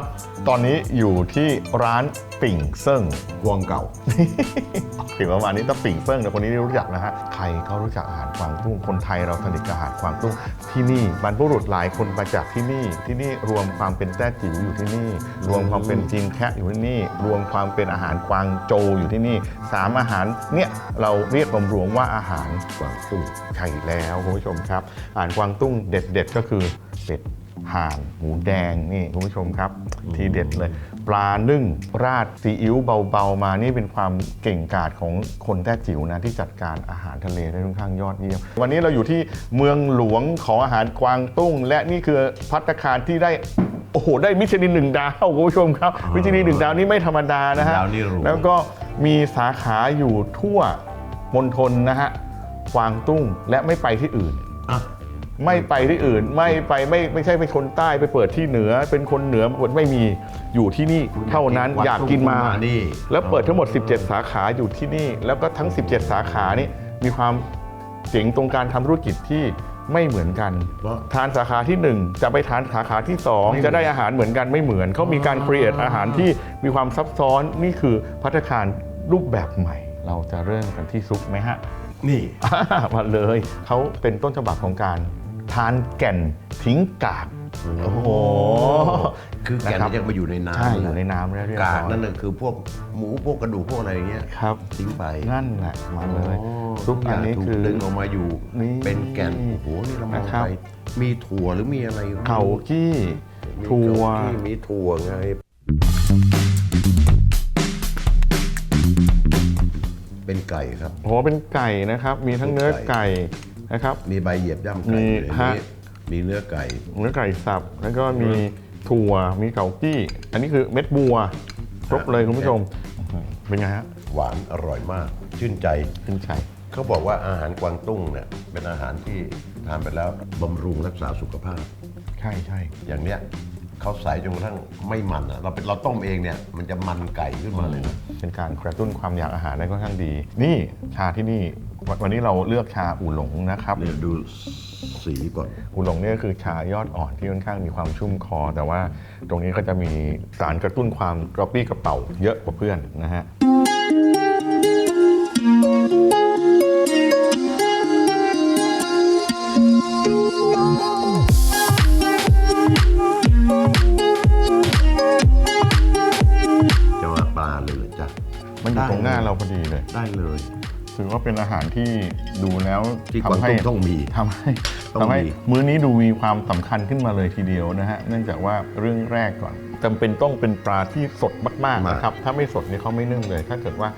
มครับ ตอนนี้อยู่ที่ร้านปิ่งเซิ่ง กวงเก่า ถึงประมาณนี้ต้องปิ่งเซิ่งแต่คนนี้ไม่รู้จักนะฮะ ใครเขารู้จักอาหารกวางตุ้ง คนไทยเราสนิทกับอาหารกวางตุ้งที่นี่บรรพบุรุษหลายคนมาจากที่นี่ ที่นี่รวมความเป็นแต้จิ๋วอยู่ที่นี่ รวมความเป็นจีนแคะอยู่ที่นี่ รวมความเป็นอาหารกวางโจวอยู่ที่นี่สามอาหารเนี่ยเราเรียกรวมๆว่าอาหารกวางตุ้งใช่แล้วคุณผู้ชมครับ อาหารกวางตุ้งเด็ด ๆ ก็คือเป็ด ห่านหมูแดงนี่คุณผู้ชมครับ ทีเด็ดเลย ปลานึ่งราดซีอิ๊วเบาๆมานี่เป็นความเก่งกาจของคนแต้จิ๋วนะที่จัดการอาหารทะเลได้ค่อนข้างยอดเยี่ยมวันนี้เราอยู่ที่เมืองหลวงของอาหารกวางตุ้ง และนี่คือพัตตาคารที่ได้โอ้โห ได้มิชลินหนึ่งดาวคุณผู้ชมครับ มิชลินหนึ่งดาวนี่ไม่ธรรมดานะฮะดาวนี่หรูแล้วก็มีสาขาอยู่ทั่วมณฑลนะฮะกวางตุ้งและไม่ไปที่อื่นอะ ไม่ไปที่อื่นไม่ไปไม่ไม่ใช่เป็นคนใต้ไปเปิดที่เหนือ เป็นคนเหนือไม่มีอยู่ที่นี่เท่านั้นอยากกินมานี่แล้วเปิดทั้งหมด 17 สาขาอยู่ที่นี่ แล้วก็ทั้ง 17 สาขานี่มีความเจ๋งตรงการทำธุรกิจที่ไม่เหมือนกันเพราะทานสาขาที่ 1 จะไปทานสาขาที่ไม่เหมือน2จะได้อาหารเหมือนกันไม่เหมือนเขามีการครีเอทอาหารที่มีความซับซ้อนนี่คือพัตตาคารรูปแบบใหม่ เราจะเริ่มกันที่ซุปไหมฮะ นี่ มาเลยเขาเป็นต้นฉบับของการ ทานแก่นทิ้งกากโอ้โหคือแกนนะครับยังมาอยู่ในน้ำใช่อยู่ในน้ำแล้วเรียบร้กากอยนั่นน่ะคือพวกหมูพวกกระดูกพวกอะไรอย่างเงี้ยครับ ทิ้งไปนั่นแหละมาเลยโอ้ซุปอันนี้ทุกคือย่างถูกดึงออกมาอยู่ นี่เป็นแกนโอ้โหนี่เรามองนะครับ ไปมีถั่วหรือมีอะไรเข่ากี้มีถั่ว เก้าอี้มีถั่วไงเป็นไก่ครับ โอ้โหเป็นไก่นะครับ มีทั้งเนื้อไก่ นะครับ มีใบเหยียบย่ำมีไก่อยู่ในฮะ นี้มีเนื้อไก่ เนื้อไก่สับ แล้วก็มีถั่ว มีเกากี้ อันนี้คือเม็ดบัว ครบเลยคุณผู้ชมอื้อหือเป็นไงฮะหวานอร่อยมาก ชื่นใจ ขึ้นชัยเขาบอกว่าอาหารกวางตุ้งเนี่ยเป็นอาหารที่ทานไปแล้วบำรุงรักษาสุขภาพ ใช่ใช่ อย่างเนี้ยเขาใส่จนกระทั่งไม่มันอะเราเป็นเราต้มเองเนี่ยมันจะมันไก่ขึ้นมาเลยนะ เป็นการกระตุ้นความอยากอาหารได้ค่อนข้างดี นี่ชาที่นี่ วันวันนี้เราเลือกชาอูหลงนะครับเดี๋ยวดูสีก่อนอูหลงเนี่ยก็คือชายอดอ่อนที่ค่อนข้างมีความชุ่มคอ แต่ว่าตรงนี้ก็จะมีสารกระตุ้นความกระปรี้กระเป๋าเยอะกว่าเพื่อนนะฮะจะมาปลาเลยเหรอจ๊ะมันอยู่ตรงหน้าเราพอดีเลย ได้เลย ถือว่าเป็นอาหารที่ดูแล้วที่กวางทำให้ตุ้งต้องมี ทำให้ต้องทำให้มีมื้อนี้ดูมีความสำคัญขึ้นมาเลยทีเดียวนะฮะเนื่องจากว่าเรื่องแรกก่อนจำเป็นต้องเป็นปลาที่สดมากๆนะครับถ้าไม่สดนี่เขาไม่นึ่งเลย ถ้าเกิดว่า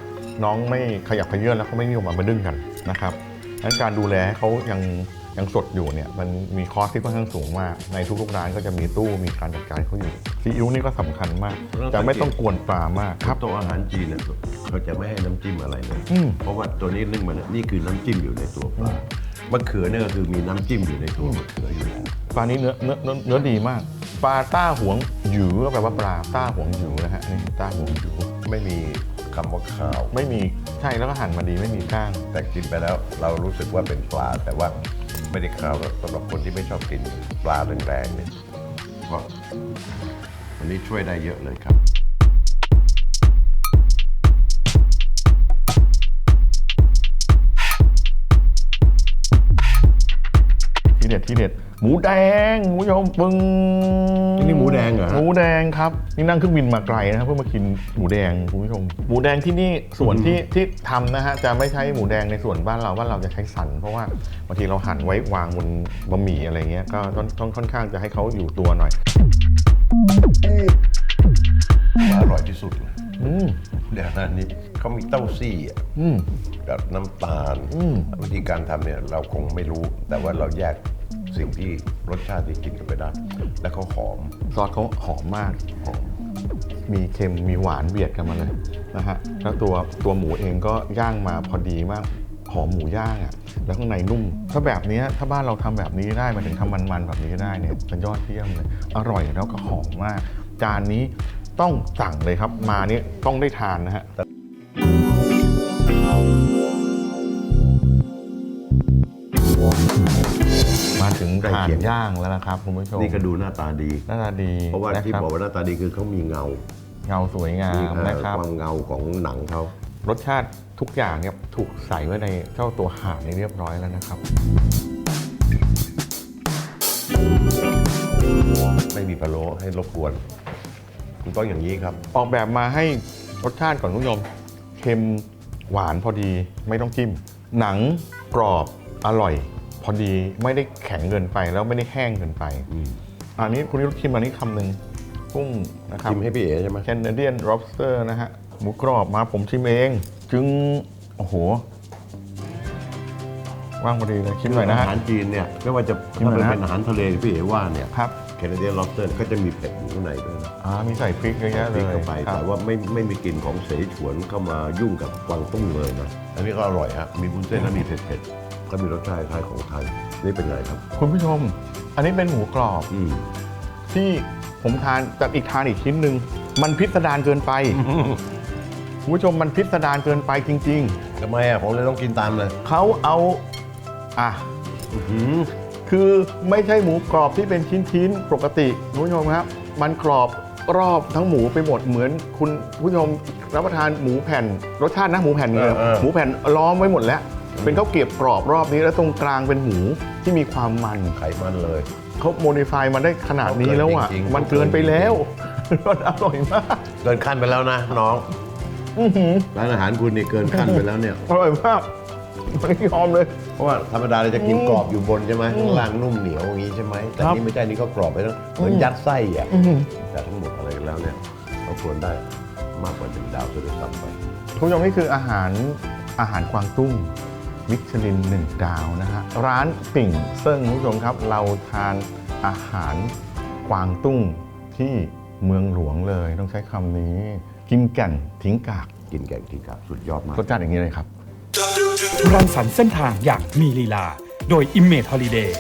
น้องไม่ขยับเขยื่อนแล้วเขาไม่นิยมเอามานึ่งกันนะครับดังนั้นการดูแลให้เขายัง ยังสดอยู่เนี่ยมันมีคอสที่ค่อนข้างสูงมาก ในทุกๆร้านก็จะมีตู้มีการจัดการเขาอยู่ซีอิ๊วนี่ก็สำคัญมากแต่ไม่ต้องกวนปลามากครับ โต๊ะอาหารจีนเนี่ยเขาจะไม่ให้น้ำจิ้มอะไรเลยอืม เพราะว่าตัวนี้นึ่งมาเนี่ยนี่คือน้ำจิ้มอยู่ในตัวปลามะเขือเนี่ยก็คือมีน้ำจิ้มอยู่ในตัวมะเขืออยู่แล้วปลานี้เนื้อเนื้อเนื้อเนื้อดีมาก ปลาต้าหวงหยูก็แปลว่าปลาต้าหวงหยูนะฮะนี่ต้าหวงหยูไม่มีคำว่าข้าว ไม่มีใช่แล้วก็หั่นมาดีไม่มีก้าง แต่กินไปแล้วเรารู้สึกว่าเป็นปลาแต่ว่า ไม่ได้ขาวสำหรับคนที่ไม่ชอบกินปลาแรงๆเนี่ยก็วันนี้ช่วยได้เยอะเลยครับ ทีเด็ดที่เด็ด หมูแดงคุณผู้ชมปึ้งนี่หมูแดงเหรอฮะหมูแดงครับ นี่นั่งเครื่องบินมาไกลนะครับเพื่อมากินหมูแดงคุณผู้ชม หมูแดงที่นี่ส่วนที่ที่ทำนะฮะจะไม่ใช้หมูแดงในส่วนบ้านเราบ้านเราจะใช้สัน เพราะว่าบางทีเราหั่นไว้วางบนบะหมี่อะไรเงี้ยก็ต้องต้องค่อนข้างจะให้เขาอยู่ตัวหน่อยอร่อยที่สุดเลยอืมเดี๋ยวนะนี่เขามีเต้าซี่อะอืมกับน้ำตาลอืมวิธีการทำเนี่ยเราคงไม่รู้ แต่ว่าเราแยก สิ่งที่รสชาติที่กินกันไปได้ แล้วเขาหอม ซอสเขาหอมมาก หอม มีเค็มมีหวานเบียดกันมาเลยนะฮะแล้วตัวตัวหมูเองก็ย่างมาพอดีมากหอมหมูย่างอะ่ะแล้วข้างในนุ่ม ถ้าแบบเนี้ยถ้าบ้านเราทำแบบนี้ได้มาถึงทำมันๆแบบนี้ได้เนี่ยเป็นยอดเยี่ยมเลย อร่อยแล้วก็หอมมาก จานนี้ต้องสั่งเลยครับ มานี่ต้องได้ทานนะฮะ มามาถึงใกล้ห่านเคียงย่างแล้วนะครับคุณผู้ชมนี่ก็ดูหน้าตาดีหน้าตาดีเพราะว่าที่นคบอกว่าหน้าตาดีคือเขามีเงา เงาสวยงามีมเอ่อนะครับความเงาของหนังเขารสชาติทุกอย่างเนี่ยถูกใส่ไว้ในเจ้าตัวห่านนี้เรียบร้อยแล้วนะครับ ไม่มีพะโล้ให้รบกวนคุณต้องอย่างนี้ครับ ออกแบบมาให้รสชาติก่อนคุณผู้ชมเค็มหวานพอดีไม่ต้องจิ้ม หนังกรอบอร่อยพ อดีไม่ได้แข็งเกินไปแล้วไม่ได้แห้งเกินไปอืมอันนี้คุณนิรุตชิมอันนี้คำหนึ่งกุ้งนะครับชิมให้พี่เอ๋ใช่ไหมแคนาเดียน lobster นะฮะ หมูกรอบมาผมชิมเอง จึง โอ้โห ว่างพอดีเลยชิมหน่อยนะอาฮะ หารจีนเนี่ยไม่ว่าจะชิมหน่ถ้าอยนะ เป็นอาหารทะเลที่พี่เอ๋ว่าเนี่ย ครับ แคนาเดียนล็อบสเตอร์ก็จะมีเผ็ดอยู่ข้างในด้วยนะอ่ามีใส่พริกเยอะแยะพเลริกยเข้าไป ครับแต่ว่าไม่ไม่มีกลิ่นของเสฉวนเข้ามายุ่งกับกวางตุ้งเลยนะ อันนี้ก็อร่อยฮะ มีบุ้นเส้นและมีเผ็ดๆ ก็มีรสชาติคล้ายของไทย นี่เป็นไงครับ คุณผู้ชม อันนี้เป็นหมูกรอบ อืม ที่ผมทานจากอีกทานอีกชิ้นหนึ่งมันพิสดารเกินไปคุณผู้ชมมันพิสดารเกินไปจริง ทำไมอะ ผมเลยต้องกินตามเลย ๆเขาเอาอะ อื้อหือ คือไม่ใช่หมูกรอบที่เป็นชิ้นๆปกติคุณผู้ชมครับมันกรอบรอบทั้งหมูไปหมดเหมือนคุณผู้ชมรับประทานหมูแผ่น รสชาตินะหมูแผ่นเลยหมูแผ่นล้อมไว้หมดแล้ว เป็นข้าวเกรียบกรอบรอบนี้แล้วตรงกลางเป็นหมูที่มีความมันไขมันเลย เขาโมดิฟายมาได้ขนาดนี้แล้วอะ เกินจริงๆ มันเกินไปแล้วมันอร่อยมากเกินขั้นไปแล้วนะน้อง อื้อหือร้านอาหารคุณนี่เกินขั้นไปแล้วเนี่ย อร่อยมาก ไม่ยอมเลย เพราะว่าธรรมดาเราจะกินอืมกรอบอยู่บนใช่ไหมอืมข้างล่างนุ่มเหนียวอย่างนี้ใช่ไหมแต่ครับนี่ไม่ใช่นี่ก็กรอบไปทั้งเหมือนอืมยัดไส้อะอื้อหือแต่ทั้งหมดอะไรกันแล้วเนี่ยเราควรได้มากกว่าหนึ่งดาวจะได้ซ้ำไปคุณผู้ชมนี่คืออาหารอาหารกวางตุ้งมิชลินหนึ่งดาวนะฮะร้านปิ่งเซิ่งคุณผู้ชมครับ เราทานอาหารกวางตุ้งที่เมืองหลวงเลยต้องใช้คำนี้ กินแก่นทิ้งกาก กินแกงกินกาบสุดยอดมากรสชาติอย่างนี้เลยครับ รังสรรค์เส้นทางอย่างมีลีลา โดย Image Holiday